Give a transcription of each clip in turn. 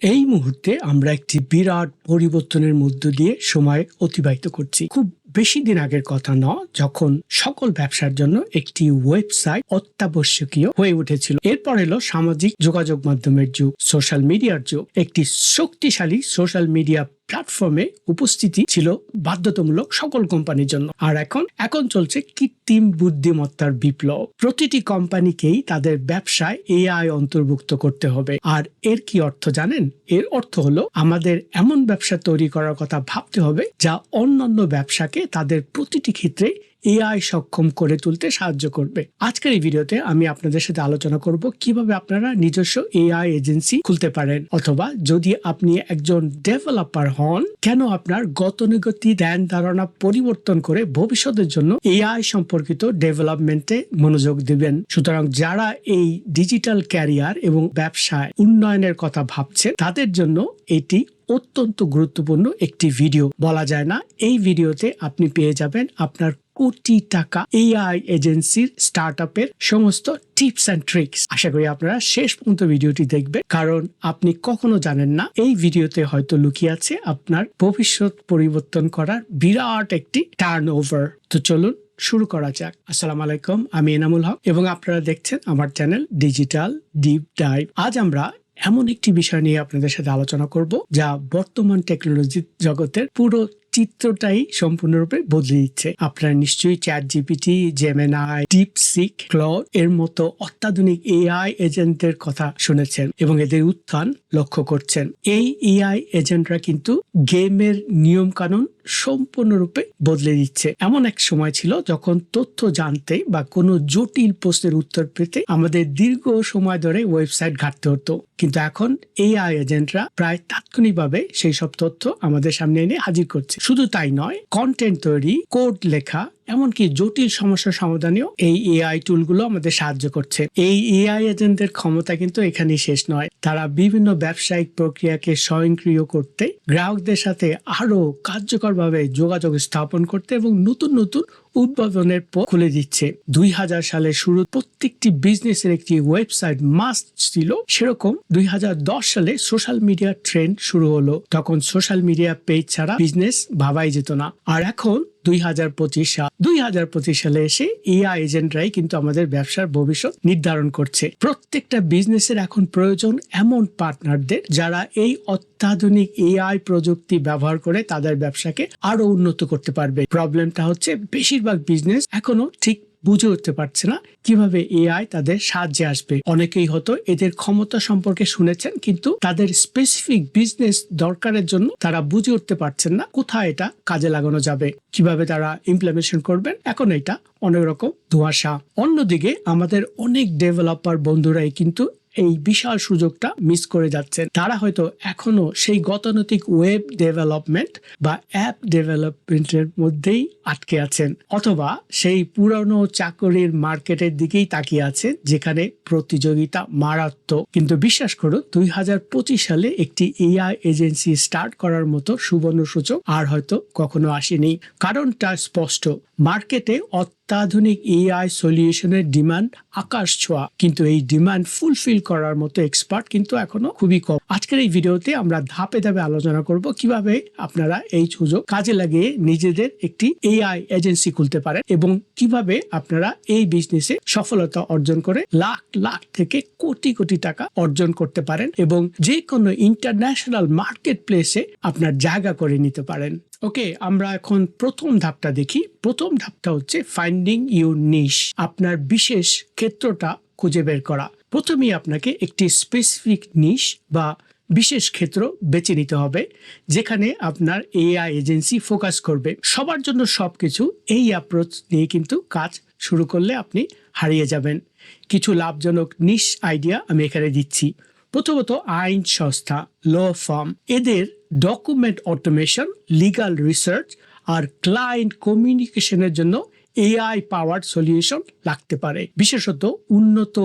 এই মুহূর্তে আমরা একটি বিরাট পরিবর্তনের মধ্য দিয়ে সময় অতিবাহিত করছি। খুব বেশি দিন আগের কথা ন, যখন সকল ব্যবসার জন্য একটি ওয়েবসাইট অত্যাবশ্যকীয় হয়ে উঠেছিল। এরপর এলো সামাজিক যোগাযোগ মাধ্যমের যুগ সোশ্যাল মিডিয়ার যুগ। একটি শক্তিশালী সোশ্যাল মিডিয়া প্ল্যাটফর্মে উপস্থিতি ছিল বাধ্যতামূলক সকল কোম্পানির জন্য। আর এখন এখন চলছে কৃত্রিম বুদ্ধিমত্তার বিপ্লব। প্রতিটি কোম্পানিকেই তাদের ব্যবসায় এআই অন্তর্ভুক্ত করতে হবে। আর এর কি অর্থ জানেন? এর অর্থ হলো, আমাদের এমন ব্যবসা তৈরি করার কথা ভাবতে হবে, যা অন্যান্য ব্যবসাকে তাদের প্রতিটি ক্ষেত্রে এআই সক্ষম করে তুলতে সাহায্য করবে। আজকের এই ভিডিওতে আমি আপনাদের সাথে আলোচনা করব কীভাবে আপনারা নিজস্ব এআই এজেন্সি খুলতে পারেন, অথবা যদি আপনি একজন ডেভেলপার হন, কেন আপনার গতানুগতি ধ্যান ধারণা পরিবর্তন করে ভবিষ্যতের জন্য এআই সম্পর্কিত ডেভেলপমেন্টে মনোযোগ দিবেন। সুতরাং যারা এই ডিজিটাল ক্যারিয়ার এবং ব্যবসায় উন্নয়নের কথা ভাবছেন তাদের জন্য এটি অত্যন্ত গুরুত্বপূর্ণ একটি ভিডিও বলা যায় না, এই ভিডিওতে আপনি পেয়ে যাবেন আপনার কোটি টাকা এআই এজেন্সির স্টার্ট আপের সমস্ত টিপস অ্যান্ড ট্রিক্স আশা করি আপনারা শেষ পর্যন্ত ভিডিওটি দেখবেন, কারণ আপনি কখনো জানেন না, এই ভিডিওতে হয়তো লুকিয়ে আছে আপনার ভবিষ্যৎ পরিবর্তন করার বিরাট একটি টার্ন ওভার তো চলুন শুরু করা যাক। আসসালাম আলাইকুম, আমি এনামুল হক এবং আপনারা দেখছেন আমার চ্যানেল ডিজিটাল ডিপ ডাইভ আজ আমরা এমন একটি বিষয় নিয়ে আপনাদের সাথে আলোচনা করব, যা বর্তমান টেকনোলজি জগতের পুরো চিত্রটাই সম্পূর্ণরূপে বদলে দিচ্ছে। আপনারা নিশ্চয়ই chat GPT Gemini DeepSeek Claude এর মতো অত্যাধুনিক এআই এজেন্টদের কথা শুনেছেন এবং এদের উত্থান লক্ষ্য করছেন। এই এআই এজেন্টরা কিন্তু গেমের নিয়ম কানুন সম্পূর্ণরূপে বদলে দিচ্ছে। এমন এক সময় ছিল যখন তথ্য জানতে বা কোনো জটিল প্রশ্নের উত্তর পেতে আমাদের দীর্ঘ সময় ধরে ওয়েবসাইট ঘাটতে হতো। কিন্তু এখন এআই এজেন্টরা প্রায় তাৎক্ষণিকভাবে সেই সব তথ্য আমাদের সামনে এনে হাজির করছে। শুধু তাই নয় কন্টেন্ট তৈরি কোড লেখা এমনকি জটিল সমস্যার সমাধানেও এই এআই টুলগুলো আমাদের সাহায্য করছে। এই এআই এজেন্টদের ক্ষমতা কিন্তু এখানে শেষ নয়। তারা বিভিন্ন ব্যবসায়িক প্রক্রিয়াকে স্বয়ংক্রিয় করতে, গ্রাহকদের সাথে আরও কার্যকরভাবে যোগাযোগ স্থাপন করতে এবং নতুন নতুন উদ্ভাবনের পথ খুলে দিচ্ছে। দুই হাজার সালে শুরু প্রত্যেকটি বিজনেসের একটি ওয়েবসাইট মাস্ট ছিল। সেরকম দুই হাজার দশ সালে সোশ্যাল মিডিয়া ট্রেন্ড শুরু হলো। তখন সোশ্যাল মিডিয়া পেজ ছাড়া বিজনেস ভাবাই যেত না। আর এখন দুই হাজার পঁচিশ সাল, দুই হাজার পঁচিশ সালে এসে এআই এজেন্টরাই কিন্তু আমাদের ব্যবসার ভবিষ্যৎ নির্ধারণ করছে। প্রত্যেকটা বিজনেসের এখন প্রয়োজন এমন পার্টনারদের যারা এই অত্যাধুনিক এআই প্রযুক্তি ব্যবহার করে তাদের ব্যবসাকে আরও উন্নত করতে পারবে। প্রবলেমটা হচ্ছে বেশিরভাগ বিজনেস এখনও ঠিক বুঝে উঠতে পারছে না কীভাবে এআই তাদের সাহায্যে আসবে। অনেকেই হতো এদের ক্ষমতা সম্পর্কে শুনেছেন, কিন্তু তাদের স্পেসিফিক বিজনেস দরকারের জন্য তারা বুঝে উঠতে পারছেন না কোথায় এটা কাজে লাগানো যাবে, কীভাবে তারা ইমপ্লিমেন্টেশন করবেন। এখন এটা অনেক রকম ধোঁয়াশা। অন্যদিকে আমাদের অনেক ডেভেলপার বন্ধুরাই কিন্তু এই বিশাল সুযোগটা মিস করে যাচ্ছেন। তারা হয়তো এখনও সেই গতানুতিক ওয়েব ডেভেলপমেন্ট বা অ্যাপ ডেভেলপমেন্টের মধ্যেই আটকে আছেন। অথবা সেই পুরনো চাকরির মার্কেটের দিকেই তাকিয়ে আছে যেখানে প্রতিযোগিতা মারাত্মক। কিন্তু বিশ্বাস করুন, দুই হাজার পঁচিশ সালে একটি এআই এজেন্সি স্টার্ট করার মতো সুবর্ণ সূচক আর হয়তো কখনো আসেনি। কারণটা স্পষ্ট, মার্কেটে অত্যাধুনিক এআই সলিউশনের ডিমান্ড আকাশ ছোঁয়া। কিন্তু এই ডিমান্ড ফুলফিল করার মতো এক্সপার্ট কিন্তু এখনও খুবই কম। আজকের এই ভিডিওতে আমরা ধাপে ধাপে আলোচনা করব কীভাবে আপনারা এই সুযোগ কাজে লাগিয়ে নিজেদের একটি এআই এজেন্সি খুলতে পারেন এবং কীভাবে আপনারা এই বিজনেসে সফলতা অর্জন করে লাখ লাখ থেকে কোটি কোটি টাকা অর্জন করতে পারেন এবং যে কোনো ইন্টারন্যাশনাল মার্কেট প্লেসে আপনার জায়গা করে নিতে পারেন। ওকে, আমরা এখন প্রথম ধাপটা দেখি। প্রথম ধাপটা হচ্ছে ফাইন্ডিং ইউর নিশ আপনার বিশেষ ক্ষেত্রটা খুঁজে বের করা। প্রথমেই আপনাকে একটি স্পেসিফিক নিশ বা বিশেষ ক্ষেত্র বেছে নিতে হবে, যেখানে আপনার এআই এজেন্সি ফোকাস করবে। সবার জন্য সবকিছু এই অ্যাপ্রোচ নিয়ে কিন্তু কাজ শুরু করলে আপনি হারিয়ে যাবেন। কিছু লাভজনক নিশ আইডিয়া আমি এখানে দিচ্ছি। প্রথমত আইন সংস্থা, ল ফার্ম, এদের ডকুমেন্ট অটোমেশন লিগাল রিসার্চ আর ক্লায়েন্ট কমিউনিকেশনের জন্য এআই পাওয়ার সলিউশন লাগতে পারে। বিশেষত উন্নত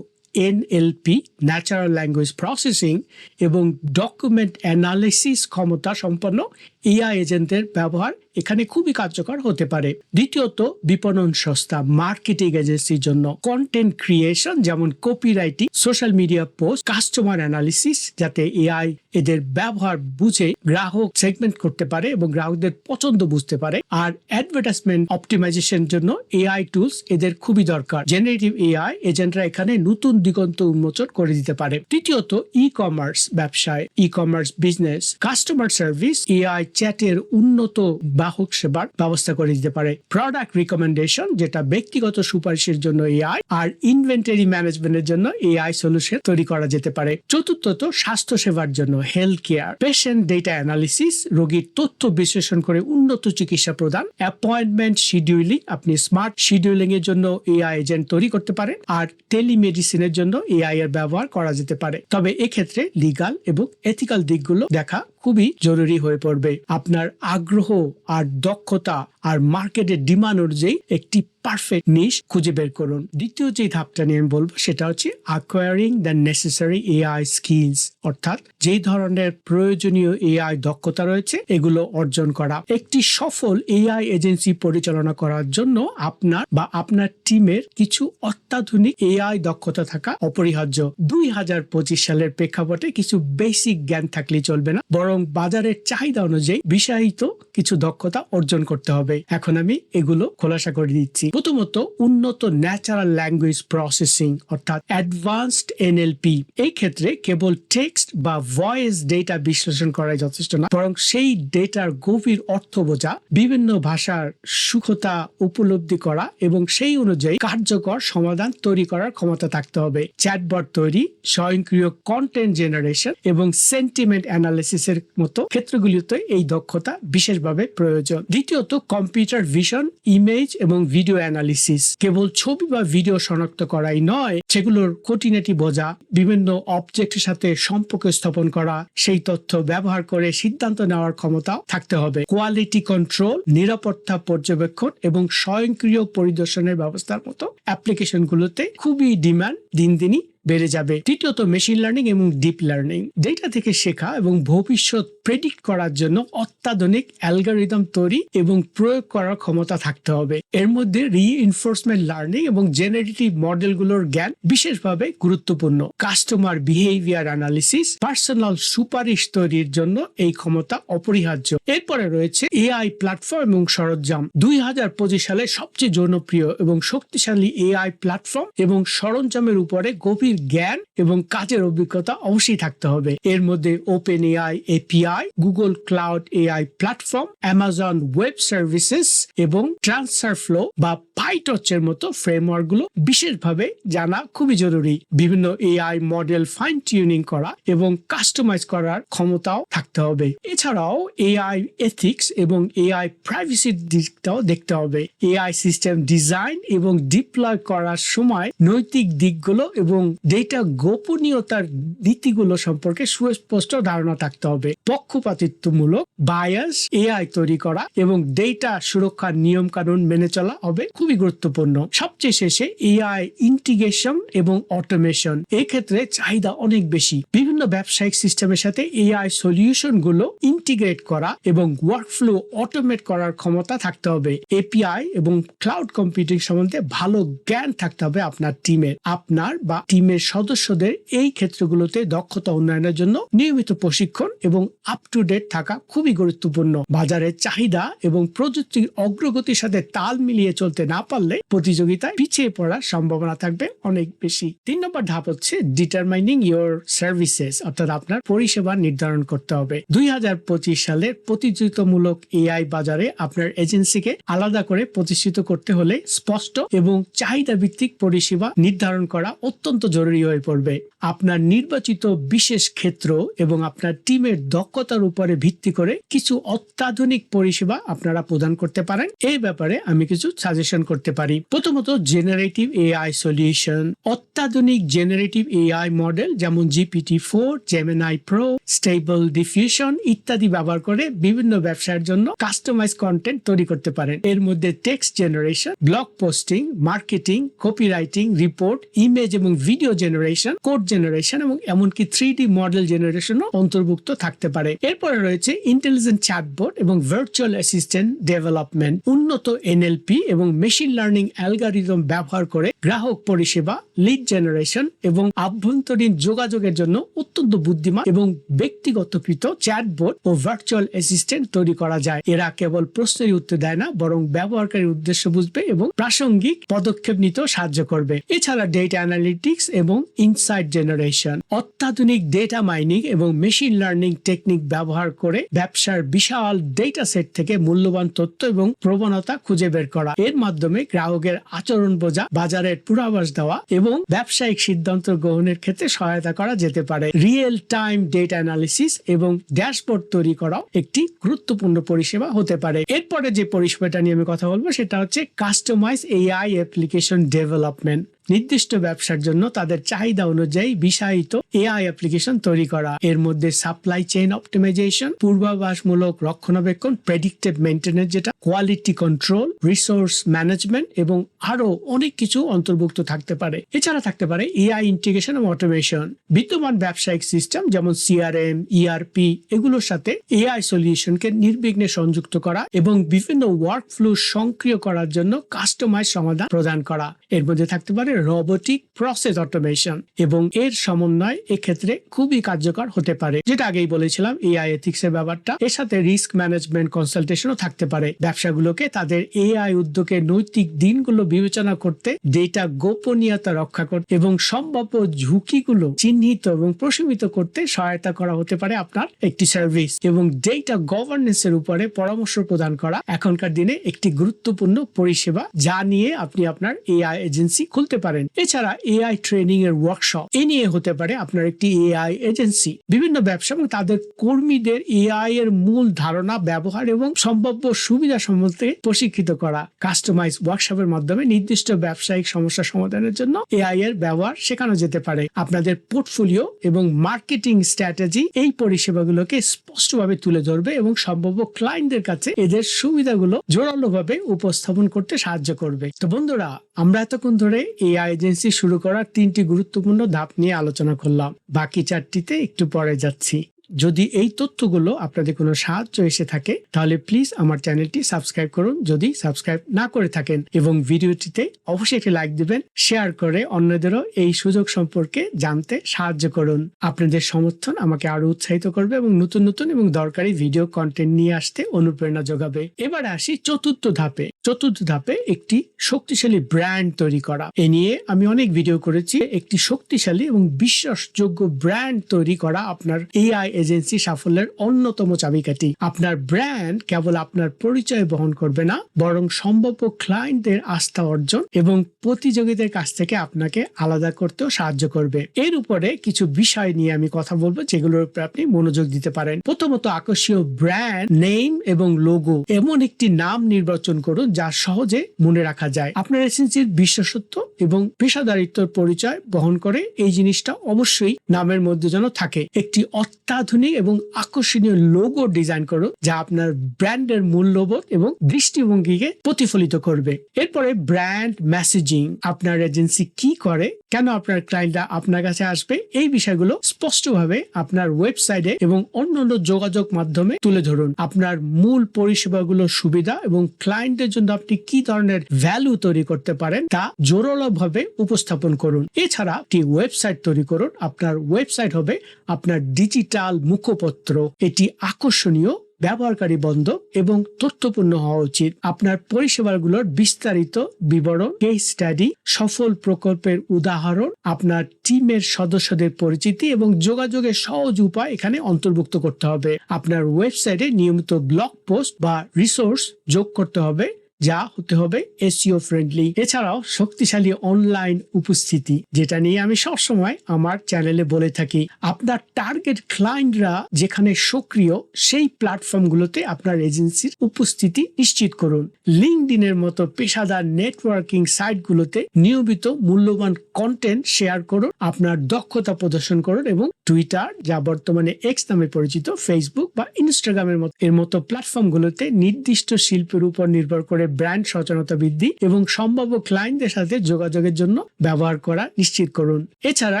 এনএলপি ন্যাচারাল ল্যাঙ্গুয়েজ প্রসেসিং এবং ডকুমেন্ট অ্যানালিসিস ক্ষমতা সম্পন্ন এআই এজেন্টের ব্যবহার এখানে খুবই কার্যকর হতে পারে। দ্বিতীয়ত, বিপণন সংস্থা, মার্কেটিং এজেন্সির জন্য কন্টেন্ট ক্রিয়েশন যেমন copywriting social media post customer analysis যাতে এআই এদের ব্যবহার বুঝে গ্রাহক সেগমেন্ট করতে পারে এবং গ্রাহকদের পছন্দ বুঝতে পারে। আর অ্যাডভার্টাইজমেন্ট অপটিমাইজেশন জন্য এআই টুলস এদের খুবই দরকার। জেনারেটিভ এআই এজেন্টরা এখানে নতুন দিগন্ত উন্মোচন করে দিতে পারে। তৃতীয়ত ই কমার্স ব্যবসায় e commerce business customer service AI চ্যাটের উন্নত গ্রাহক সেবার ব্যবস্থা করে দিতে পারে। প্রোডাক্ট রিকমেন্ডেশন যেটা ব্যক্তিগত সুপারিশের জন্য এআই আর ইনভেন্টারি ম্যানেজমেন্টের জন্য এআই সলিউশন তৈরি করা যেতে পারে। চতুর্থত, স্বাস্থ্য সেবার জন্য health care patient data analysis রোগীর তথ্য বিশ্লেষণ করে উন্নত চিকিৎসা প্রদান অ্যাপয়েন্টমেন্ট শিডিউলিং আপনি স্মার্ট শিডিউলিং এর জন্য এআই এজেন্ট তৈরি করতে পারেন আর টেলিমেডিসিনের জন্য এআই এর ব্যবহার করা যেতে পারে। তবে এক্ষেত্রে লিগাল এবং এথিক্যাল দিকগুলো দেখা খুবই জরুরি হয়ে পড়বে। আপনার আগ্রহ আর দক্ষতা আর মার্কেটের ডিমান্ড অনুযায়ী একটি পারফেক্ট নিশ খুঁজে বের করুন। দ্বিতীয় যে ধাপটা নিয়ে আমি বলব সেটা হচ্ছে acquiring the necessary AI skills অর্থাৎ যে ধরনের প্রয়োজনীয় এআই দক্ষতা রয়েছে, এগুলো অর্জন করা। একটি সফল এআই এজেন্সি পরিচালনা করার জন্য আপনার বা আপনার টিমের কিছু অত্যাধুনিক এআই দক্ষতা থাকা অপরিহার্য। দুই হাজার পঁচিশ সালের প্রেক্ষাপটে কিছু বেসিক জ্ঞান থাকলে চলবে না, বরং বাজারের চাহিদা অনুযায়ী বিষায়িত কিছু দক্ষতা অর্জন করতে হবে। এখন আমি এগুলো খোলাসা করে দিচ্ছি। প্রথমত উন্নত ন্যাচারাল ল্যাঙ্গুয়েজ প্রসেসিং অর্থাৎ অ্যাডভান্সড এনএলপি এই ক্ষেত্রে কেবল টেক্সট বা ভয়েস ডেটা বিশ্লেষণ করাই যথেষ্ট না, বরং সেই ডেটার গভীর অর্থ বোঝা, বিভিন্ন ভাষার সুখতা উপলব্ধি করা এবং সেই অনুযায়ী কার্যকর সমাধান তৈরি করার ক্ষমতা থাকতে হবে। চ্যাটবট তৈরি, স্বয়ংক্রিয় কন্টেন্ট জেনারেশন এবং সেন্টিমেন্ট অ্যানালিসিসের মতো ক্ষেত্রগুলিতে এই দক্ষতা বিশেষভাবে প্রয়োজন। দ্বিতীয়ত কম্পিউটার ভিশন ইমেজ এবং ভিডিও অ্যানালিসিস কেবল ছবি বা ভিডিও শনাক্ত করাই নয়, সেগুলোর খুঁটিনাটি বোঝা, বিভিন্ন অবজেক্টের সাথে সম্পর্ক স্থাপন করা, সেই তথ্য ব্যবহার করে সিদ্ধান্ত নেওয়ার ক্ষমতা থাকতে হবে। কোয়ালিটি কন্ট্রোল নিরাপত্তা পর্যবেক্ষণ এবং স্বয়ংক্রিয় পরিদর্শনের ব্যবস্থার মতো অ্যাপ্লিকেশনগুলোতে খুবই ডিমান্ড দিন দিনই বেড়ে যাবে। তৃতীয়ত মেশিন লার্নিং এবং ডিপ লার্নিং ডেটা থেকে শেখা এবং ভবিষ্যৎ প্রেডিক্ট করার জন্য অত্যাধুনিক অ্যালগারিদম তৈরি এবং প্রয়োগ করার ক্ষমতা থাকতে হবে। এর মধ্যে রিইনফোর্সমেন্ট লার্নিং এবং জেনারেটিভ মডেলগুলোর জ্ঞান বিশেষভাবে গুরুত্বপূর্ণ। কাস্টমার বিহেভিয়ার অ্যানালিসিস পার্সোনাল সুপারিশ তৈরির জন্য এই ক্ষমতা অপরিহার্য। এরপরে রয়েছে এআই প্ল্যাটফর্ম এবং সরঞ্জাম। দুই হাজার পঁচিশ সালে সবচেয়ে জনপ্রিয় এবং শক্তিশালী এআই প্ল্যাটফর্ম এবং সরঞ্জামের উপরে গভীর জ্ঞান এবং কাজের অভিজ্ঞতা অবশ্যই থাকতে হবে। এর মধ্যে open AI API Google cloud AI platform Amazon web services এবং ট্রান্সফার ফ্লো বা পাইটচের মতো ফ্রেমওয়ার্কগুলো বিশেষভাবে জানা খুবই জরুরি। বিভিন্ন এআই মডেল ফাইন টিউনিং করা এবং কাস্টমাইজ করার ক্ষমতাও থাকতে হবে। এছাড়াও এআই এথিক্স এবং এআই প্রাইভেসির দিকটাও দেখতে হবে। এআই সিস্টেম ডিজাইন এবং ডিপ্লয় করার সময় নৈতিক দিকগুলো এবং ডেটা গোপনীয়তার নীতিগুলো সম্পর্কে সুস্পষ্ট ধারণা থাকতে হবে। পক্ষপাতিত্বমূলক বায়াস এআই তৈরি করা এবং ডেটা সুরক্ষার নিয়ম কানুন মেনে চলা হবে খুবই গুরুত্বপূর্ণ। সবচেয়ে শেষে এআই ইন্টিগ্রেশন এবং অটোমেশন এক্ষেত্রে চাহিদা অনেক বেশি। বিভিন্ন ব্যবসায়িক সিস্টেমের সাথে এআই সলিউশনগুলো ইন্টিগ্রেট করা এবং ওয়ার্কফ্লো অটোমেট করার ক্ষমতা থাকতে হবে। এপিআই এবং ক্লাউড কম্পিউটিং সম্বন্ধে ভালো জ্ঞান থাকতে হবে আপনার টিমের আপনার বা টিমের সদস্যদের এই ক্ষেত্রগুলোতে দক্ষতা উন্নয়নের জন্য নিয়মিত প্রশিক্ষণ এবং আপ টু ডেট থাকা খুবই গুরুত্বপূর্ণ। বাজারের চাহিদা এবং প্রযুক্তির অগ্রগতির সাথে তাল মিলিয়ে চলতে না পারলে প্রতিযোগিতায় পিছিয়ে পড়ার সম্ভাবনা থাকবে অনেক বেশি। তিন নম্বর ধাপ হচ্ছে ডিটারমাইনিং ইয়োর সার্ভিসেস অর্থাৎ আপনার পরিষেবা নির্ধারণ করতে হবে। দুই হাজার পঁচিশ সালের প্রতিযোগিতামূলক এআই বাজারে আপনার এজেন্সিকে আলাদা করে প্রতিষ্ঠিত করতে হলে স্পষ্ট এবং চাহিদা ভিত্তিক পরিষেবা নির্ধারণ করা অত্যন্ত জরুরি। হয়ে পড়বে। আপনার নির্বাচিত বিশেষ ক্ষেত্র এবং আপনার টিমের দক্ষতার উপরে ভিত্তি করে কিছু অত্যাধুনিক পরিষেবা আপনারা প্রদান করতে পারেন। এই ব্যাপারে আমি কিছু সাজেশন করতে পারি। প্রথমত জেনারেটিভ এআই সলিউশন অত্যাধুনিক জেনারেটিভ এআই মডেল যেমন GPT four Gemini pro stable diffusion ইত্যাদি ব্যবহার করে বিভিন্ন ব্যবসার জন্য কাস্টমাইজ কন্টেন্ট তৈরি করতে পারেন। এর মধ্যে text generation blog posting marketing copywriting report image এবং ভিডিও জেনারেশন কোড জেনারেশন এবং এমনকি থ্রি ডি মডেল জেনারেশনও অন্তর্ভুক্ত থাকতে পারে। এরপরে রয়েছে ইন্টেলিজেন্ট চ্যাটবোর্ড এবং ভার্চুয়াল অ্যাসিস্ট্যান্ট ডেভেলপমেন্ট উন্নত এনএলপি এবং মেশিন লার্নিং অ্যালগারিদম ব্যবহার করে গ্রাহক পরিষেবা লিড জেনারেশন এবং আভ্যন্তরীণ যোগাযোগের জন্য অত্যন্ত বুদ্ধিমান এবং ব্যক্তিগতকৃত চ্যাটবোর্ড ও ভার্চুয়াল অ্যাসিস্ট্যান্ট তৈরি করা যায়। এরা কেবল প্রশ্নের উত্তর দেয় না, বরং ব্যবহারকারীর উদ্দেশ্য বুঝবে এবং প্রাসঙ্গিক পদক্ষেপ নিতেও সাহায্য করবে। এছাড়া ডেটা অ্যানালিটিক্স এবং ইনসাইট জেনারেশন। অত্যাধুনিক ডেটা মাইনিং এবং মেশিন লার্নিং টেকনিক ব্যবহার করে ব্যবসার বিশাল ডেটা সেট থেকে মূল্যবান তথ্য এবং প্রবণতা খুঁজে বের করা। এর মাধ্যমে গ্রাহকের আচরণ বোঝা, বাজারের পূর্বাভাস দেওয়া এবং ব্যবসায়িক সিদ্ধান্ত গ্রহণের ক্ষেত্রে সহায়তা করা যেতে পারে। রিয়েল টাইম ডেটা অ্যানালিসিস এবং ড্যাশবোর্ড তৈরি করাও একটি গুরুত্বপূর্ণ পরিষেবা হতে পারে। এরপরে যে পরিষেবাটা নিয়ে আমি কথা বলব, সেটা হচ্ছে কাস্টমাইজ এআই অ্যাপ্লিকেশন ডেভেলপমেন্ট। নির্দিষ্ট ব্যবসার জন্য তাদের চাহিদা অনুযায়ী বিষায়িত এআই অ্যাপ্লিকেশন তৈরি করা। এর মধ্যে সাপ্লাই চেইন অপটিমাইজেশন পূর্বাভাসমূলক রক্ষণাবেক্ষণ প্রেডিক্টিভ মেনটেন্যান্স যেটা কোয়ালিটি কন্ট্রোল রিসোর্স ম্যানেজমেন্ট এবং আরও অনেক কিছু অন্তর্ভুক্ত থাকতে পারে। এছাড়া থাকতে পারে এআই ইন্টিগ্রেশন এবং অটোমেশন বিদ্যমান ব্যবসায়িক সিস্টেম যেমন সিআরএম ইআরপি এগুলোর সাথে এআই সলিউশনকে নির্বিঘ্নে সংযুক্ত করা এবং বিভিন্ন ওয়ার্ক ফ্লো সক্রিয় করার জন্য কাস্টমাইজ সমাধান প্রদান করা। এর মধ্যে থাকতে পারে রোবোটিক প্রসেস অটোমেশন এবং এর সমন্বয় এক্ষেত্রে খুবই কার্যকর হতে পারে। যেটা আগেই বলেছিলাম এআই এথিক্স এর ব্যাপারটা। এর সাথে রিস্ক ম্যানেজমেন্ট কনসালটেশনও থাকতে পারে। ব্যবসাগুলোকে তাদের এআই উদ্যোগের নৈতিক দিনগুলো বিবেচনা করতে ডেটা গোপনীয়তা রক্ষা করতে এবং সম্ভাব্য ঝুঁকিগুলো চিহ্নিত এবং প্রশমিত করতে সহায়তা করা হতে পারে আপনার একটি সার্ভিস এবং ডেটা গভর্নেন্স এর উপরে পরামর্শ প্রদান করা এখনকার দিনে একটি গুরুত্বপূর্ণ পরিষেবা। যা নিয়ে আপনি আপনার এআই এজেন্সি খুলতে পারেন। এছাড়া এআই ট্রেনিং এর ওয়ার্কশপ এ নিয়ে হতে পারে আপনার একটি এআই এজেন্সি বিভিন্ন ব্যবসা এবং তাদের কর্মীদের এআই এর মূল ধারণা, ব্যবহার এবং সম্ভাব্য সুবিধা সম্বন্ধে প্রশিক্ষিত করা। কাস্টমাইজ ওয়ার্কশপের মাধ্যমে নির্দিষ্ট ব্যবসায়িক সমস্যা সমাধানের জন্য এআই এর ব্যবহার শেখানো যেতে পারে। আপনাদের পোর্টফোলিও এবং মার্কেটিং স্ট্র্যাটেজি এই পরিষেবাগুলোকে স্পষ্টভাবে তুলে ধরবে এবং সম্ভাব্য ক্লায়েন্টদের কাছে এদের সুবিধাগুলো জোরালোভাবে উপস্থাপন করতে সাহায্য করবে। তো বন্ধুরা আমরা এতক্ষণ ধরে এআই এজেন্সি শুরু করার তিনটি গুরুত্বপূর্ণ ধাপ নিয়ে আলোচনা করলাম। বাকি চারটিতে একটু পরে যাচ্ছি। যদি এই তথ্যগুলো আপনাদের কোনো সাহায্য এসে থাকে, তাহলে প্লিজ আমার চ্যানেলটি সাবস্ক্রাইব করুন। যদি সাবস্ক্রাইব না করে থাকেন এবং ভিডিওটিতে অবশ্যই একটি লাইক দিবেন শেয়ার করে অন্যদেরও এই সুযোগ সম্পর্কে জানতে সাহায্য করুন। আপনাদের সমর্থন আমাকে আরও উৎসাহিত করবে এবং নতুন নতুন এবং দরকারি ভিডিও কন্টেন্ট নিয়ে আসতে অনুপ্রেরণা যোগাবে। এবার আসি চতুর্থ ধাপে। চতুর্থ ধাপে একটি শক্তিশালী ব্র্যান্ড তৈরি করা। এ নিয়ে আমি অনেক ভিডিও করেছি। একটি শক্তিশালী এবং বিশ্বাসযোগ্য ব্র্যান্ড তৈরি করা আপনার এআই এজেন্সি সাফল্যের অন্যতম চাবিকাঠি। আপনার ব্র্যান্ড কেবল আপনার পরিচয় বহন করবে না, বরং সম্ভাব্য ক্লায়েন্টদের আস্থা অর্জন এবং প্রতিযোগীদের কাছ থেকে আপনাকে আলাদা করতেও সাহায্য করবে। এর উপরে কিছু বিষয় নিয়ে আমি কথা বলব, যেগুলোর উপরে আপনি মনোযোগ দিতে পারেন। প্রথমত, আকর্ষণীয় ব্র্যান্ড, নেম এবং লোগো এমন একটি নাম নির্বাচন করুন যা সহজে মনে রাখা যায়। আপনার এজেন্সির বিশ্বসত্ব এবং পেশাদারিত্বর পরিচয় বহন করে এই জিনিসটা অবশ্যই নামের মধ্যে যেন থাকে। একটি অত্যাধুনিক এবং আকর্ষণীয় লোগো ডিজাইন করুন যা আপনার ব্র্যান্ডের মূল্যবোধ এবং দৃষ্টিভঙ্গিকে প্রতিফলিত করবে। এরপরে ব্র্যান্ড মেসেজিং আপনার এজেন্সি কি করে, কেন আপনার ক্লায়েন্টরা আপনার কাছে আসবে, এই বিষয়গুলো স্পষ্টভাবে আপনার ওয়েবসাইটে এবং অন্যান্য যোগাযোগ মাধ্যমে তুলে ধরুন। আপনার মূল পরিষেবাগুলোর সুবিধা এবং ক্লায়েন্টের জন্য আপনি কি ধরনের ভ্যালু তৈরি করতে পারেন, তা জোরালো ভাবে উপস্থাপন করুন। এছাড়া একটি ওয়েবসাইট তৈরি করুন। আপনার ওয়েবসাইট হবে আপনার ডিজিটাল মুখপত্র, এটি আকর্ষণীয়, ব্যবহারকারী বন্ধ এবং তথ্যপূর্ণ হওয়া উচিত। আপনার পরিষেবাগুলোর বিস্তারিত বিবরণ কেস স্টাডি সফল প্রকল্পের উদাহরণ, আপনার টিমের সদস্যদের পরিচিতি এবং যোগাযোগের সহজ উপায় এখানে অন্তর্ভুক্ত করতে হবে। আপনার ওয়েবসাইটে নিয়মিত ব্লগ পোস্ট বা রিসোর্স যোগ করতে হবে। যা হতে হবে এসিও ফ্রেন্ডলি। এছাড়াও শক্তিশালী অনলাইন উপস্থিতি, যেটা নিয়ে আমি সবসময় আমার চ্যানেলে বলে থাকি। আপনার টার্গেট ক্লায়েন্টরা যেখানে সক্রিয়, সেই প্ল্যাটফর্মগুলোতে আপনার এজেন্সির উপস্থিতি নিশ্চিত করুন। লিঙ্কডিনের মতো পেশাদার নেটওয়ার্কিং সাইটগুলোতে নিয়মিত মূল্যবান কন্টেন্ট শেয়ার করুন, আপনার দক্ষতা প্রদর্শন করুন এবং টুইটার যা বর্তমানে এক্স নামে পরিচিত ফেসবুক বা ইনস্টাগ্রামের মতো এর মতো প্ল্যাটফর্মগুলোতে নির্দিষ্ট শিল্পের উপর নির্ভর করে ব্র্যান্ড সচেতনতা বৃদ্ধি এবং সম্ভাব্য ক্লায়েন্টদের সাথে যোগাযোগের জন্য ব্যবহার করা নিশ্চিত করুন। এছাড়া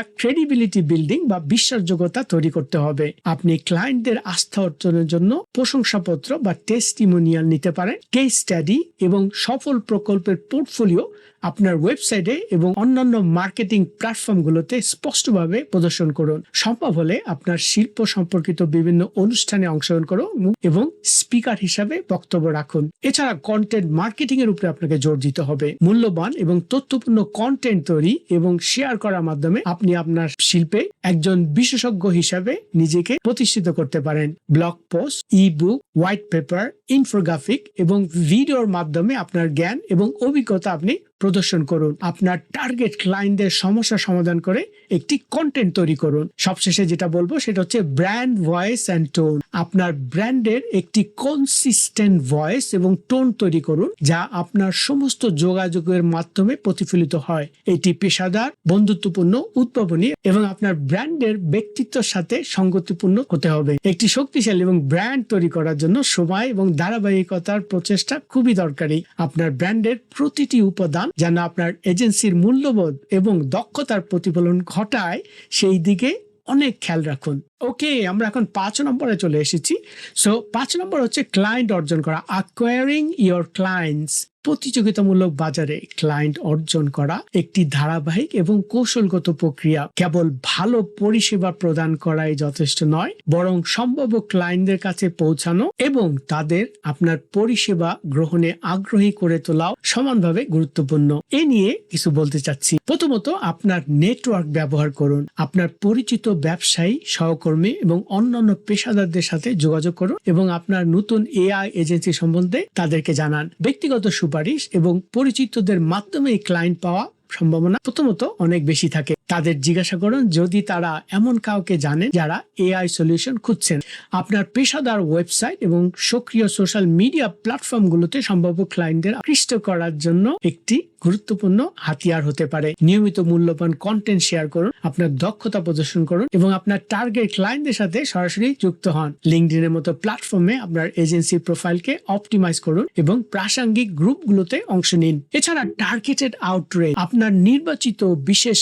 ক্রেডিবিলিটি বিল্ডিং বা বিশ্বাসযোগ্যতা তৈরি করতে হবে। আপনি ক্লায়েন্টদের আস্থা অর্জনের জন্য প্রশংসাপত্র বা টেস্টিমোনিয়াল নিতে পারেন কেস স্টাডি এবং সফল প্রকল্পের পোর্টফোলিও আপনার ওয়েবসাইটে এবং অন্যান্য মার্কেটিং প্ল্যাটফর্মগুলোতে স্পষ্টভাবে প্রদর্শন করুন। সম্ভব হলে আপনার শিল্প সম্পর্কিত বিভিন্ন অনুষ্ঠানে অংশগ্রহণ করুন এবং স্পিকার হিসাবে বক্তব্য রাখুন। এছাড়া কন্টেন্ট মার্কেটিং এর উপরে আপনাকে জোর দিতে হবে। মূল্যবান এবং তথ্যপূর্ণ কন্টেন্ট তৈরি এবং শেয়ার করার মাধ্যমে আপনি আপনার শিল্পে একজন বিশেষজ্ঞ হিসাবে নিজেকে প্রতিষ্ঠিত করতে পারেন। Blog post ebook white paper infographic এবং ভিডিওর মাধ্যমে আপনার জ্ঞান এবং অভিজ্ঞতা আপনি প্রদর্শন করুন। আপনার টার্গেট ক্লায়েন্টদের সমস্যা সমাধান করে একটি কন্টেন্ট তৈরি করুন। সবশেষে যেটা বলব, সেটা হচ্ছে ব্র্যান্ড ভয়েস অ্যান্ড টোন আপনার ব্র্যান্ডের একটি কনসিস্টেন্ট ভয়েস এবং টোন তৈরি করুন, যা আপনার সমস্ত যোগাযোগের মাধ্যমে প্রতিফলিত হয়। এটি পেশাদার, বন্ধুত্বপূর্ণ উদ্ভাবনী এবং আপনার ব্র্যান্ডের ব্যক্তিত্বের সাথে সঙ্গতিপূর্ণ হতে হবে। একটি শক্তিশালী এবং ব্র্যান্ড তৈরি করার জন্য সময় এবং ধারাবাহিকতার প্রচেষ্টা খুবই দরকারি। আপনার ব্র্যান্ডের প্রতিটি উপাদান যেন আপনার এজেন্সির মূল্যবোধ এবং দক্ষতার প্রতিফলন ঘটায়, সেই দিকে অনেক খেয়াল রাখুন। ওকে, আমরা এখন পাঁচ নম্বরে চলে এসেছি। সো পাঁচ নম্বর হচ্ছে ক্লায়েন্ট অর্জন করা অ্যাকোয়ারিং ইয়োর ক্লায়েন্টস প্রতিযোগিতামূলক বাজারে ক্লায়েন্ট অর্জন করা একটি ধারাবাহিক এবং কৌশলগত প্রক্রিয়া। কেবল ভালো পরিষেবা প্রদান করাই যথেষ্ট নয়, বরং সম্ভাব্য ক্লায়েন্টদের কাছে পৌঁছানো এবং তাদের আপনার পরিষেবা গ্রহণে আগ্রহী করে তোলাও সমানভাবে গুরুত্বপূর্ণ। এ নিয়ে কিছু বলতে চাচ্ছি। প্রথমত, আপনার নেটওয়ার্ক ব্যবহার করুন। আপনার পরিচিত ব্যবসায়ী, সহকর্মী এবং অন্যান্য পেশাদারদের সাথে যোগাযোগ করুন এবং আপনার নতুন এআই এজেন্সি সম্বন্ধে তাদেরকে জানান। ব্যক্তিগত সুপারিশ এবং পরিচিতদের মাধ্যমে ক্লায়েন্ট পাওয়া সম্ভাবনা প্রথমত অনেক বেশি থাকে। তাদের জিজ্ঞাসা করুন, যদি তারা এমন কাউকে জানেন যারা এআই সলিউশন খুঁজছেন। আপনার পেশাদার ওয়েবসাইট এবং সক্রিয় সোশ্যাল মিডিয়া প্ল্যাটফর্মগুলোতে সম্ভাব্য ক্লায়েন্টদের আকৃষ্ট করার জন্য একটি গুরুত্বপূর্ণ হাতিয়ার হতে পারে। নিয়মিত মূল্যবান কন্টেন্ট শেয়ার করুন, আপনার দক্ষতা প্রদর্শন করুন এবং আপনার টার্গেট ক্লায়েন্টদের সাথে সরাসরি যুক্ত হন। লিঙ্কডিনের মতো প্ল্যাটফর্মে আপনার এজেন্সির প্রোফাইলকে অপটিমাইজ করুন এবং প্রাসঙ্গিক গ্রুপগুলোতে অংশ নিন। এছাড়া টার্গেটেড আউটরিচ আপনার নির্বাচিত বিশেষ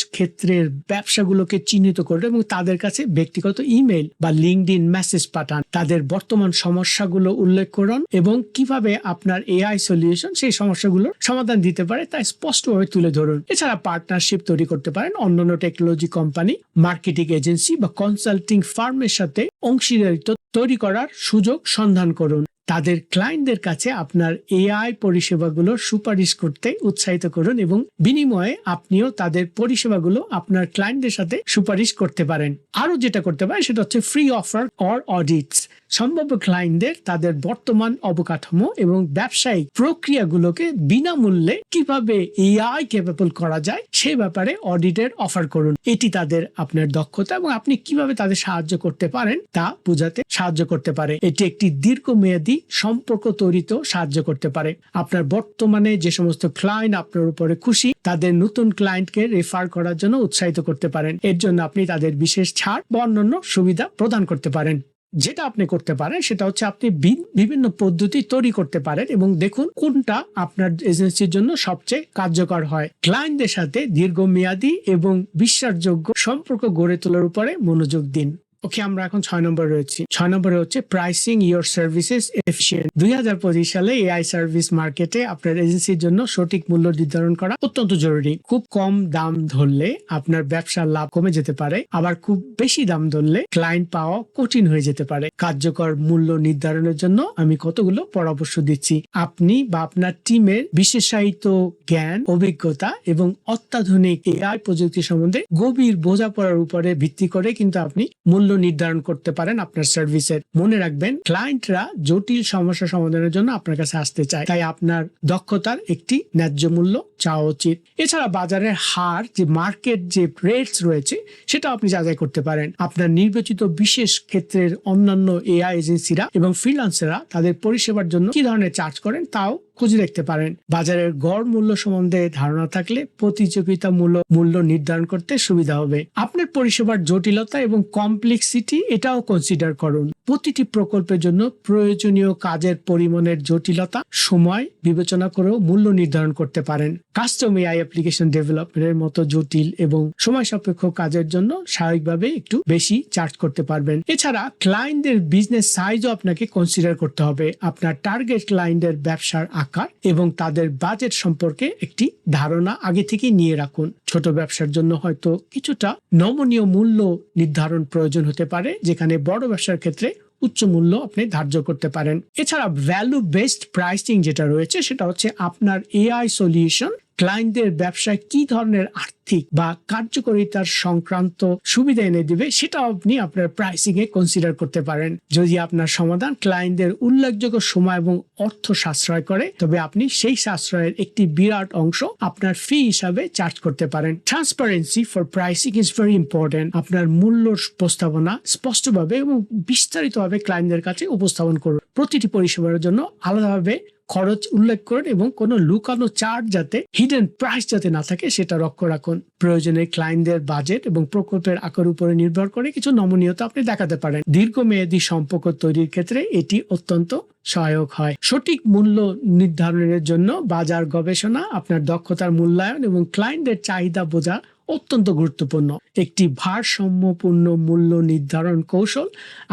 ক্ষেত্রের ব্যবসাগুলোকে চিহ্নিত করুন এবং তাদের কাছে ব্যক্তিগত ইমেল বা লিঙ্কড ইন মেসেজ পাঠান। তাদের বর্তমান সমস্যাগুলো উল্লেখ করুন এবং কীভাবে আপনার এআই সলিউশন সেই সমস্যাগুলোর সমাধান দিতে পারে তা স্পষ্টভাবে তুলে ধরুন। এছাড়া পার্টনারশিপ তৈরি করতে পারেন অন্যান্য টেকনোলজি কোম্পানি, মার্কেটিং এজেন্সি বা কনসাল্টিং ফার্মের সাথে অংশীদারিত্ব তৈরি করার সুযোগ সন্ধান করুন। তাদের ক্লায়েন্টদের কাছে আপনার এআই পরিষেবাগুলো সুপারিশ করতে উৎসাহিত করুন এবং বিনিময়ে আপনিও তাদের পরিষেবাগুলো আপনার ক্লায়েন্টদের সাথে সুপারিশ করতে পারেন। আরও যেটা করতে পারেন সেটা হচ্ছে ফ্রি অফার অর অডিটস সম্ভাব্য ক্লায়েন্টদের তাদের বর্তমান অবকাঠামো এবং ব্যবসায়িক প্রক্রিয়াগুলোকে বিনামূল্যে কীভাবে এআই কেপেবল করা যায় সে ব্যাপারে অডিটের অফার করুন। এটি তাদের আপনার দক্ষতা এবং আপনি কীভাবে তাদের সাহায্য করতে পারেন তা বোঝাতে সাহায্য করতে পারে। এটি একটি দীর্ঘমেয়াদী সম্পর্ক তৈরিতেও সাহায্য করতে পারে। আপনার বর্তমানে যে সমস্ত ক্লায়েন্ট আপনার উপরে খুশি, তাদের নতুন ক্লায়েন্টকে রেফার করার জন্য উৎসাহিত করতে পারেন। এর জন্য আপনি তাদের বিশেষ ছাড় বা অন্যান্য সুবিধা প্রদান করতে পারেন। যেটা আপনি করতে পারেন, সেটা হচ্ছে আপনি বিভিন্ন পদ্ধতি তৈরি করতে পারেন এবং দেখুন কোনটা আপনার এজেন্সির জন্য সবচেয়ে কার্যকর হয়। ক্লায়েন্টদের সাথে দীর্ঘমেয়াদী এবং বিশ্বাসযোগ্য সম্পর্ক গড়ে তোলার উপরে মনোযোগ দিন। ওকে, আমরা এখন ছয় নম্বর রয়েছি। ছয় নম্বরে হচ্ছে প্রাইসিং ইয়োর সার্ভিসেস এফিসিয়েন্ট দুই হাজার পঁচিশ সালে এআই সার্ভিস মার্কেটে আপনার এজেন্সির জন্য সঠিক মূল্য নির্ধারণ করা অত্যন্ত জরুরি। খুব কম দাম ধরলে আপনার ব্যবসার লাভ কমে যেতে পারে, আবার খুব বেশি দাম ধরলে ক্লায়েন্ট পাওয়া কঠিন হয়ে যেতে পারে। কার্যকর মূল্য নির্ধারণের জন্য আমি কতগুলো পরামর্শ দিচ্ছি। আপনি বা আপনার টিমের বিশেষায়িত জ্ঞান, অভিজ্ঞতা এবং অত্যাধুনিক এআই প্রযুক্তি সম্বন্ধে গভীর বোঝাপড়ার উপরে ভিত্তি করে কিন্তু আপনি মূল্য নির্ধারণ করতে পারেন আপনার সার্ভিসের। মনে রাখবেন ক্লায়েন্টরা জটিল সমস্যা সমাধানের জন্য আপনার কাছে আসতে চায়। তাই আপনার দক্ষতার একটি ন্যায্য মূল্য চাওয়া উচিত। এছাড়া বাজারের হার, যে মার্কেট যে রেটস রয়েছে সেটা আপনি যাচাই করতে পারেন। আপনার নির্বাচিত বিশেষ ক্ষেত্রের অন্যান্য এআই এজেন্সিরা এবং ফ্রিলান্সাররা তাদের পরিষেবার জন্য কি ধরনের চার্জ করেন, তাও খুঁজে দেখতে পারেন। বাজারের গড় মূল্য সম্বন্ধে ধারণা থাকলে প্রতিযোগিতামূলক মূল্য নির্ধারণ করতে সুবিধা হবে। আপনার পরিষেবার জটিলতা এবং কমপ্লেক্সিটি এটাও কনসিডার করুন। প্রতিটি প্রকল্পের জন্য প্রয়োজনীয় কাজের পরিমাণের জটিলতা, সময় বিবেচনা করেও মূল্য নির্ধারণ করতে পারেন। কাস্টম এআই অ্যাপ্লিকেশন ডেভেলপমেন্টের মতো জটিল এবং সময় সাপেক্ষ কাজের জন্য স্বাভাবিকভাবে একটু বেশি চার্জ করতে পারবেন। এছাড়া ক্লায়েন্টদের বিজনেস সাইজও আপনাকে কনসিডার করতে হবে। আপনার টার্গেট ক্লায়েন্টের ব্যবসার আকার এবং তাদের বাজেট সম্পর্কে একটি ধারণা আগে থেকে নিয়ে রাখুন। ছোট ব্যবসার জন্য হয়তো কিছুটা নমনীয় মূল্য নির্ধারণ প্রয়োজন হতে পারে, যেখানে বড় ব্যবসার ক্ষেত্রে উচ্চ মূল্য আপনি ধার্য করতে পারেন। এছাড়া ভ্যালু বেসড প্রাইসিং যেটা রয়েছে, সেটা হচ্ছে আপনার এআই সলিউশন ক্লায়েন্টদের ব্যবসায় কি ধরনের আর্থিক বা কার্যকরিতার সংক্রান্ত সুবিধা এনে দিবে সেটা আপনি আপনার প্রাইসিং এ কনসিডার করতে পারেন। যদি আপনার সমাধান ক্লায়েন্টদের উল্লেখযোগ্য সময় এবং অর্থ সাশ্রয় করে, তবে আপনি সেই সাশ্রয়ের একটি বিরাট অংশ আপনার ফি হিসাবে চার্জ করতে পারেন। Transparency for pricing is very important আপনার মূল্য প্রস্তাবনা স্পষ্টভাবে এবং বিস্তারিতভাবে ক্লায়েন্টদের কাছে উপস্থাপন করুন। প্রতিটি পরিষেবার জন্য আলাদাভাবে খরচ উল্লেখ করুন এবং কোনো লুকানো চার্জ যাতে হিডেন প্রাইস যাতে না থাকে সেটা লক্ষ্য রাখুন। প্রয়োজনে ক্লায়েন্টদের বাজেট এবং প্রকল্পের আকার উপরে নির্ভর করে কিছু নমনীয়তা আপনি দেখাতে পারেন। দীর্ঘমেয়াদী সম্পর্ক তৈরির ক্ষেত্রে এটি অত্যন্ত সহায়ক হয়। সঠিক মূল্য নির্ধারণের জন্য বাজার গবেষণা, আপনার দক্ষতার মূল্যায়ন এবং ক্লায়েন্টদের চাহিদা বোঝা অত্যন্ত গুরুত্বপূর্ণ। একটি ভারসাম্যপূর্ণ মূল্য নির্ধারণ কৌশল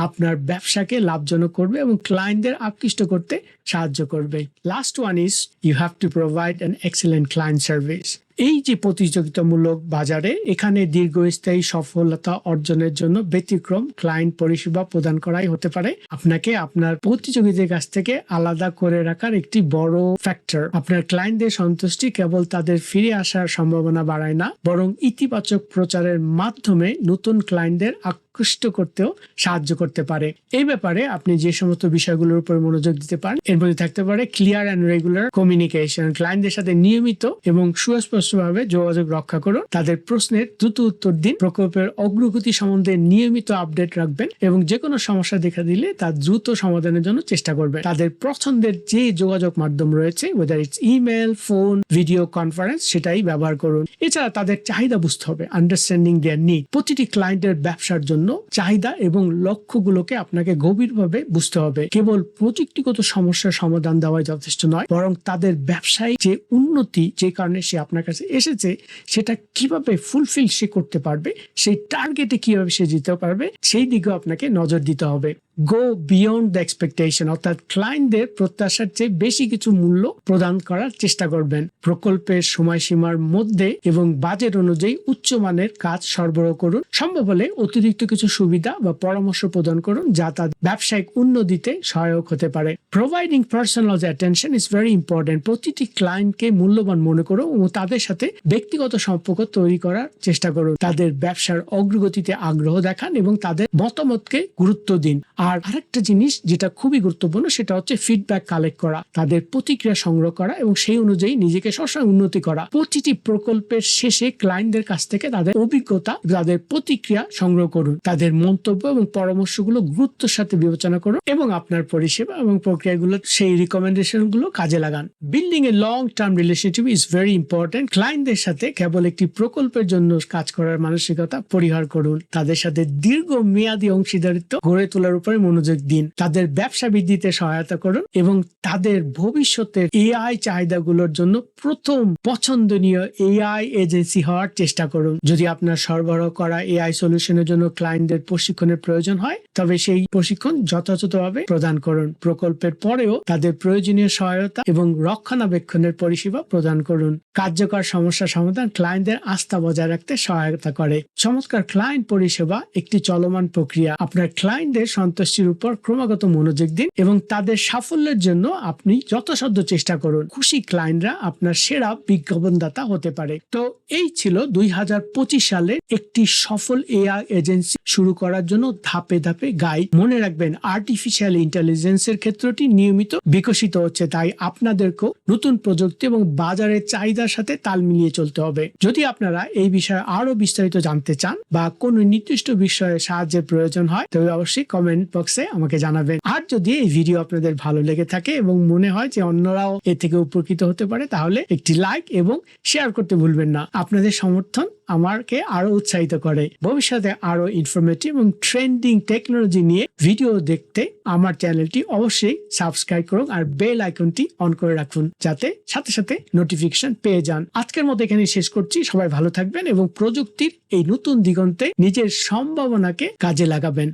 আপনার ব্যবসাকে লাভজনক করবে এবং ক্লায়েন্টদের আকৃষ্ট করতে সাহায্য করবে। Last one is you have to provide an excellent client service এই যে প্রতিযোগিতামূলক বাজারে এখানে দীর্ঘস্থায়ী সফলতা অর্জনের জন্য ব্যতিক্রম ক্লায়েন্ট পরিষেবা প্রদান করাই হতে পারে। আপনাকে আপনার প্রতিযোগীদের কাছ থেকে আলাদা করে রাখার একটি বড় ফ্যাক্টর আপনার ক্লায়েন্টদের সন্তুষ্টি কেবল তাদের ফিরে আসার সম্ভাবনা বাড়ায় না, বরং ইতিবাচক প্রচারের মাধ্যমে নতুন ক্লায়েন্টদের আকৃষ্ট করতেও সাহায্য করতে পারে। এই ব্যাপারে আপনি যে সমস্ত বিষয়গুলোর উপর মনোযোগ দিতে পারেন, এর মধ্যে থাকতে পারে ক্লিয়ার অ্যান্ড রেগুলার কমিউনিকেশন ক্লায়েন্টদের সাথে নিয়মিত এবং সুস্পষ্টভাবে যোগাযোগ রক্ষা করুন। তাদের প্রশ্নের দ্রুত উত্তর দিন। প্রকল্পের অগ্রগতি সম্বন্ধে নিয়মিত আপডেট রাখবেন এবং যে কোনো সমস্যা দেখা দিলে তা দ্রুত সমাধানের জন্য চেষ্টা করবেন। তাদের পছন্দের যে যোগাযোগ মাধ্যম রয়েছে whether it's email phone video conference সেটাই ব্যবহার করুন। এছাড়া তাদের চাহিদা বুঝতে হবে আন্ডারস্ট্যান্ডিং দেয়ার নিড প্রতিটি ক্লায়েন্টের ব্যবসার জন্য চাহিদা এবং লক্ষ্যগুলোকে আপনাকে গভীরভাবে বুঝতে হবে। কেবল প্রযুক্তিগত সমস্যার সমাধান দেওয়া যথেষ্ট নয়, বরং তাদের ব্যবসায় যে উন্নতি যে কারণে সে আপনার কাছে এসেছে, সেটা কীভাবে ফুলফিল সে করতে পারবে, সেই টার্গেটে কীভাবে সে যেতে পারবে, সেই দিকেও আপনাকে নজর দিতে হবে। গো বিয়ন্ড দ্য এক্সপেকটেশন অর্থাৎ ক্লায়েন্টদের প্রত্যাশার চেয়ে বেশি কিছু মূল্য প্রদান করার চেষ্টা করবেন। প্রকল্পের সময়সীমার মধ্যে এবং বাজেট অনুযায়ী উচ্চমানের কাজ সরবরাহ করুন। সম্ভব হলে অতিরিক্ত কিছু সুবিধা বা পরামর্শ প্রদান করুন যা তার ব্যবসায়িক উন্নতিতে সহায়ক হতে পারে। Providing personal attention is very important প্রতিটি ক্লায়েন্টকে মূল্যবান মনে করুন এবং তাদের সাথে ব্যক্তিগত সম্পর্ক তৈরি করার চেষ্টা করুন। তাদের ব্যবসার অগ্রগতিতে আগ্রহ দেখান এবং তাদের মতামতকে গুরুত্ব দিন। আর আরেকটা জিনিস যেটা খুবই গুরুত্বপূর্ণ, সেটা হচ্ছে ফিডব্যাক কালেক্ট করা, তাদের প্রতিক্রিয়া সংগ্রহ করা এবং সেই অনুযায়ী নিজেকে সবসময় উন্নতি করা। প্রতিটি প্রকল্পের শেষে ক্লায়েন্টদের কাছ থেকে তাদের অভিজ্ঞতা, তাদের প্রতিক্রিয়া সংগ্রহ করুন, তাদের মন্তব্য এবং পরামর্শগুলো গুরুত্বের সাথে বিবেচনা করুন এবং আপনার পরিষেবা এবং প্রক্রিয়াগুলো সেই রিকমেন্ডেশনগুলো কাজে লাগান। Building a long term relationship is very important ক্লায়েন্টদের সাথে কেবল একটি প্রকল্পের জন্য কাজ করার মানসিকতা পরিহার করুন। তাদের সাথে দীর্ঘ মেয়াদী অংশীদারিত্ব গড়ে তোলার উপরে মনোযোগ দিন, তাদের ব্যবসা বৃদ্ধিতে সহায়তা করুন এবং তাদের ভবিষ্যতের এআই চাহিদাগুলোর জন্য প্রথম পছন্দনীয় এআই এজেন্সি হওয়ার চেষ্টা করুন। যদি আপনার সরবরাহ করা এআই সলিউশনের জন্য ক্লায়েন্টদের প্রশিক্ষণের প্রয়োজন হয়, তবে সেই প্রশিক্ষণ যথাযথভাবে প্রদান করুন। প্রকল্পের পরেও তাদের প্রয়োজনীয় সহায়তা এবং রক্ষণাবেক্ষণের পরিষেবা প্রদান করুন। কার্যকর সমস্যা সমাধান ক্লায়েন্টদের আস্থা বজায় রাখতে সহায়তা করে। চমৎকার ক্লায়েন্ট পরিষেবা একটি চলমান প্রক্রিয়া। আপনার ক্লায়েন্টদের সন্তুষ্টির উপর ক্রমাগত মনোযোগ দিন এবং তাদের সাফল্যের জন্য আপনি যথাসাধ্য চেষ্টা করুন। খুশি ক্লায়েন্টরা আপনার সেরা বিজ্ঞাপনদাতা হতে পারে। তো এই ছিল দুই হাজার পঁচিশ সালে একটি সফল এআই এজেন্সি শুরু করার জন্য ধাপে ধাপে গাইড মনে রাখবেন আর্টিফিশিয়াল ইন্টেলিজেন্সের ক্ষেত্রটি নিয়মিত বিকশিত হচ্ছে, তাই আপনাদেরকেও নতুন প্রযুক্তি এবং বাজারের চাহিদার সাথে তাল মিলিয়ে চলতে হবে। যদি আপনারা এই বিষয়ে আরও বিস্তারিত জানতে চান বা কোনো নির্দিষ্ট বিষয়ে সাহায্যের প্রয়োজন হয়, তবে অবশ্যই কমেন্ট কমেন্ট বক্সে আমাকে জানাবেন। আর যদি এই ভিডিও আপনাদের ভালো লেগে থাকে এবং মনে হয় যে অন্যরাও এ থেকে উপকৃত হতে পারে, তাহলে একটি লাইক এবং শেয়ার করতে ভুলবেন না। আপনাদের সমর্থন আমাকে আরও উৎসাহিত করে। ভবিষ্যতে আরও ইনফরমেটিভ এবং ট্রেন্ডিং টেকনোলজি নিয়ে ভিডিও দেখতে আমার চ্যানেলটি অবশ্যই সাবস্ক্রাইব করুন আর বেল আইকনটি অন করে রাখুন, যাতে সাথে সাথে নোটিফিকেশন পেয়ে যান। আজকের মতো এখানে শেষ করছি। সবাই ভালো থাকবেন এবং প্রযুক্তির এই নতুন দিগন্তে নিজের সম্ভাবনাকে কাজে লাগাবেন।